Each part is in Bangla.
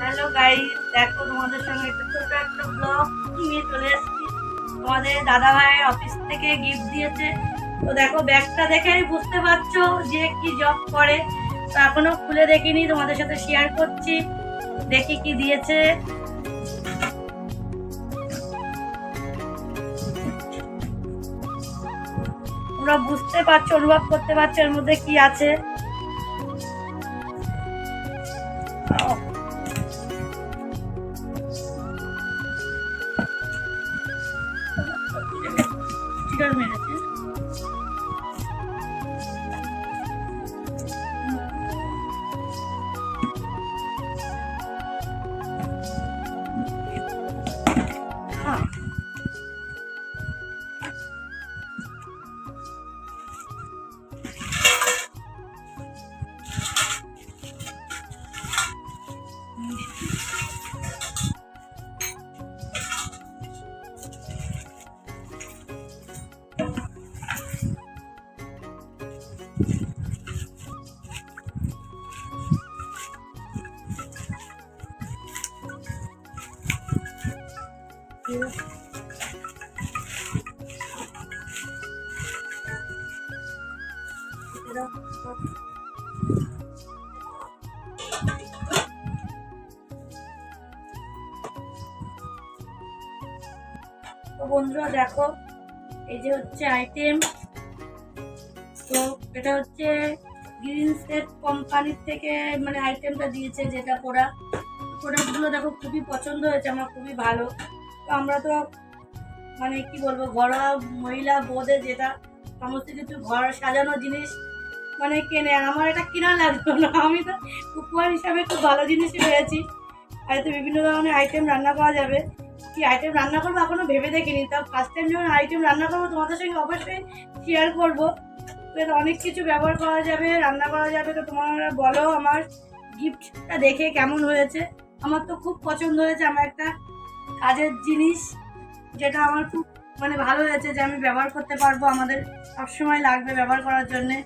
হ্যালো গাইস দেখো তোমাদের সঙ্গে একটা ছোট একটা ব্লগ নিয়ে চলে এসেছি। তোমাদের দাদা অফিস থেকে গিফট দিয়েছে। তো দেখো ব্যাগটা দেখেই বুঝতে পারছ যে কি জব করে। তো এখনও খুলে দেখিনি, তোমাদের সাথে শেয়ার করছি। দেখি কি দিয়েছে। তোমরা বুঝতে পারছ, অনুভব করতে পারছ এর মধ্যে কি আছে। Carmen. তো বন্ধুরা দেখো, এই যে হচ্ছে আইটেম তো এটা হচ্ছে গ্রিন সেট কোম্পানির থেকে মানে আইটেমটা দিয়েছে যেটা পরা প্রোডাক্টগুলো দেখো খুবই পছন্দ হয়েছে, আমার খুবই ভালো। আমরা তো মানে কি বলব, ঘরোয়া মহিলা বোধে যেটা, সমস্ত কিছু ঘর সাজানো জিনিস মানে কেনে। আমার এটা কেনা লাগতো না। আমি তো উপহার হিসাবে খুব ভালো জিনিসই পেয়েছি। এতে বিভিন্ন ধরনের আইটেম রান্না করা যাবে। কি আইটেম রান্না করব এখনও ভেবে দেখিনি। তা ফার্স্ট টাইম যখন আইটেম রান্না করব, তোমাদের সঙ্গে অবশ্যই শেয়ার করব। অনেক কিছু ব্যবহার করা যাবে, রান্না করা যাবে। তো তোমরা বলো আমার গিফটটা দেখে কেমন হয়েছে। আমার তো খুব পছন্দ হয়েছে। আমার একটা কাজের জিনিস যেটা আমার খুব মানে ভালো হয়েছে যে আমি ব্যবহার করতে পারব, আমাদের সবসময় লাগবে ব্যবহার করার জন্যে।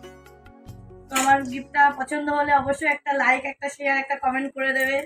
তো আমার গিফটটা পছন্দ হলে অবশ্যই একটা লাইক একটা শেয়ার একটা কমেন্ট করে দেবে।